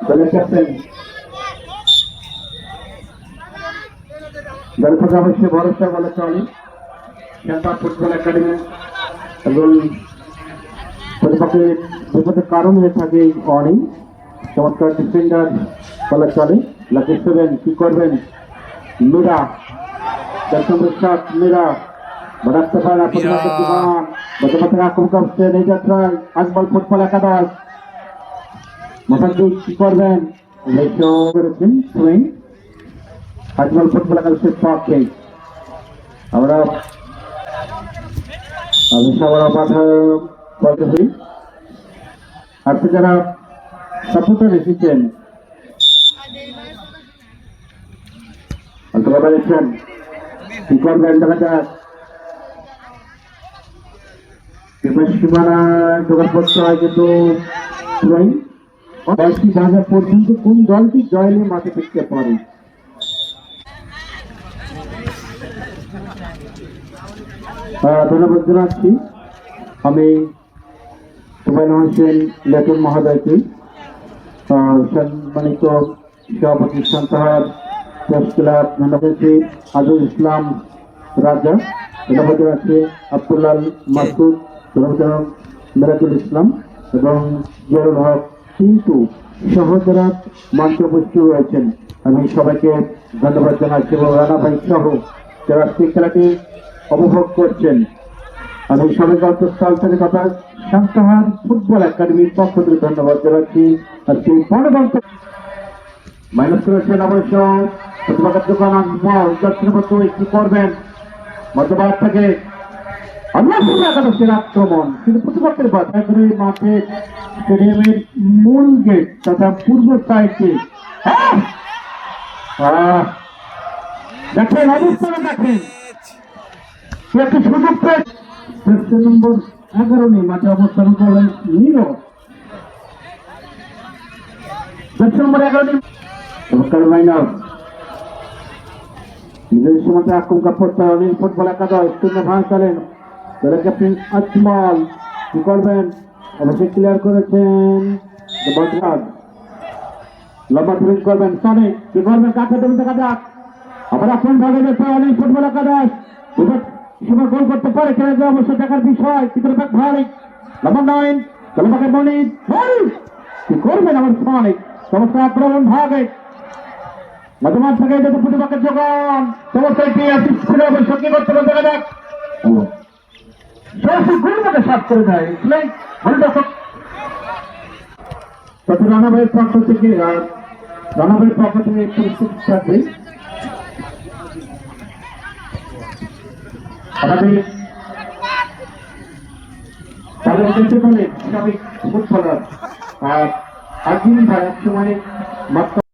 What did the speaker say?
দলের ক্যাপ্টেন বিপদের কারণ হয়ে থাকে এই চমৎকার ডিফেন্ডার বলা চলে লাকি সেভেন কি করবেন মীরা মীরা বড়াতে পারে আক্রমণ যাত্রায় আকবল ফুটবল একাদশ মোসাদ্দিক কি করবেন? লেখো করেছেন সুইং আজমল ফুটবল একাদশের পক্ষে আমরা আমি সবার পাঠা বলতেছি আজকে যারা সাপোর্টার এসেছেন অন্তরা পেরেছেন কি করবেন দেখা যাক সীমানা করতে হয় কিন্তু পুরোই বাজার পর্যন্ত কোন দলটি জয় মাঠে ফিরতে পারে? ধন্যবাদ জানাচ্ছি। আমি সুবাইন হোসেন লেটন মহোদয়কে। সম্মানিত সভাপতি সন্তাহার, প্রেস ক্লাব ধন্যবাদ আজুল ইসলাম রাজা। ধন্যবাদ জানাচ্ছি আব্দুল্লাল মাসুদ, ধন্যবাদ মেরাজুল ইসলাম এবং জরুল হক কিন্তু মঞ্চ উপস্থিত রয়েছেন। আমি সবাইকে ধন্যবাদ জানাচ্ছি এবং রানা ভাই সহ যারা আজকে খেলাটি উপভোগ করছেন। আমি সবাইকে অন্তঃস্থল থেকে কথা সান্তাহার ফুটবল একাডেমির পক্ষ থেকে ধন্যবাদ জানাচ্ছি। আর সেই পরবর্তী মাইনাস করেছেন অবশ্য। প্রতিপক্ষের দোকান দক্ষিণবর্ত কি করবেন? মধ্যভারত থেকে আল্লাহ আক্রমণ। কিন্তু প্রতিপক্ষের বাধা করে মাঠে স্টেডিয়ামের মূল গেট তথা পূর্ব সাইডে হ্যাঁ! দেখেন অবস্থানে দেখেন। একটি সুযোগ পেয়ে। শ্রেষ্ঠ নম্বর এগারো নিয়ে মাঠে অবস্থান ফুটবল একাদশ শূন্য ভাঙ দলের ক্যাপ্টেন আজমল, কি করবেন? অবশ্যই ক্লিয়ার করেছেন। বজরাজ লম্বা ফিলিং করবেন সনিক কি করবেন? কাকে দেবেন দেখা যাক। আবার আপন ভাগে যেতে অনেক ফুটবল একাদশ। সীমা গোল করতে পারে, খেলে যে অবশ্যই দেখার বিষয়। কি করবে ভারিক লম্বা নয়ন লম্বাকে মনিত কি করবেন আমার সনিক সমস্ত আক্রমণ ভাগে। মধ্যমাঠ থেকে যেতে প্রতিপক্ষের যোগান সমস্ত একটি অ্যাসিস্ট ছিল অবশ্য কি করতে দেখা যাক। সরাসরি গুলিটাকে সাফ করে দেয়। তবে রানাভাইয়ের পক্ষ থেকে রানাভাইয়ের পক্ষ থেকে পরিস্থিতি থাকবে আমাদের ফুটবলার আর একদিন ভাই এক সময়